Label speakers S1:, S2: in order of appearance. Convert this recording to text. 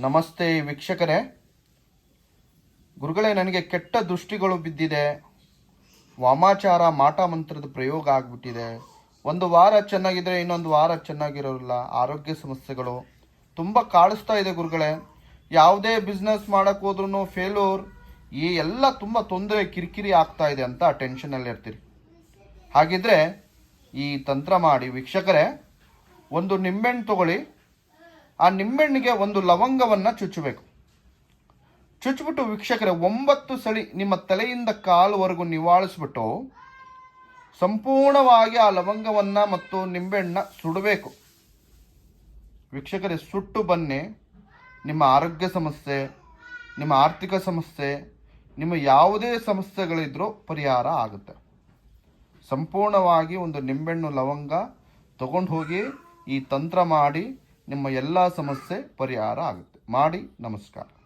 S1: ನಮಸ್ತೆ ವೀಕ್ಷಕರೇ. ಗುರುಗಳೇ, ನನಗೆ ಕೆಟ್ಟ ದೃಷ್ಟಿಗಳು ಬಿದ್ದಿದೆ. ವಾಮಾಚಾರ, ಮಾಟ ಮಂತ್ರದ ಪ್ರಯೋಗ ಆಗ್ಬಿಟ್ಟಿದೆ. ಒಂದು ವಾರ ಚೆನ್ನಾಗಿದ್ರೆ ಇನ್ನೊಂದು ವಾರ ಚೆನ್ನಾಗಿರೋಲ್ಲ ಆರೋಗ್ಯ ಸಮಸ್ಯೆಗಳು. ತುಂಬ ಕಾಡಿಸ್ತಾ ಇದೆ ಗುರುಗಳೇ. ಯಾವುದೇ ಬಿಸ್ನೆಸ್ ಮಾಡಕ್ ಹೋದ್ರೂ ಫೇಲ್ಯೂರ್ ಈ ಎಲ್ಲ ತುಂಬ ತೊಂದರೆ, ಕಿರಿಕಿರಿ ಆಗ್ತಾ ಇದೆ ಅಂತ ಟೆನ್ಷನಲ್ಲಿ ಇರ್ತೀರಿ. ಹಾಗಿದ್ರೆ ಈ ತಂತ್ರ ಮಾಡಿ ವೀಕ್ಷಕರೇ, ಒಂದು ನಿಂಬೆಹಣ್ಣು ತಗೊಳ್ಳಿ. ಆ ನಿಂಬೆಹಣ್ಣಿಗೆ ಒಂದು ಲವಂಗವನ್ನು ಚುಚ್ಚಬೇಕು. ಚುಚ್ಚಿಬಿಟ್ಟು ವೀಕ್ಷಕರೇ, ಒಂಬತ್ತು ಸಳಿ ನಿಮ್ಮ ತಲೆಯಿಂದ ಕಾಲುವರೆಗೂ ನಿವಾಳಿಸ್ಬಿಟ್ಟು ಸಂಪೂರ್ಣವಾಗಿ ಆ ಲವಂಗವನ್ನು ಮತ್ತು ನಿಂಬೆಹಣ್ಣ ಸುಡಬೇಕು. ವೀಕ್ಷಕರೇ, ಸುಟ್ಟು ಬನ್ನಿ. ನಿಮ್ಮ ಆರೋಗ್ಯ ಸಮಸ್ಯೆ, ನಿಮ್ಮ ಆರ್ಥಿಕ ಸಮಸ್ಯೆ, ನಿಮ್ಮ ಯಾವುದೇ ಸಮಸ್ಯೆಗಳಿದ್ರೂ ಪರಿಹಾರ ಆಗುತ್ತೆ. ಸಂಪೂರ್ಣವಾಗಿ ಒಂದು ನಿಂಬೆಹಣ್ಣು, ಲವಂಗ ತಗೊಂಡು ಹೋಗಿ ಈ ತಂತ್ರ ಮಾಡಿ ನಿಮ್ಮ ಎಲ್ಲ ಸಮಸ್ಯೆ ಪರಿಹಾರ ಆಗುತ್ತೆ. ಮಾಡಿ ನಮಸ್ಕಾರ.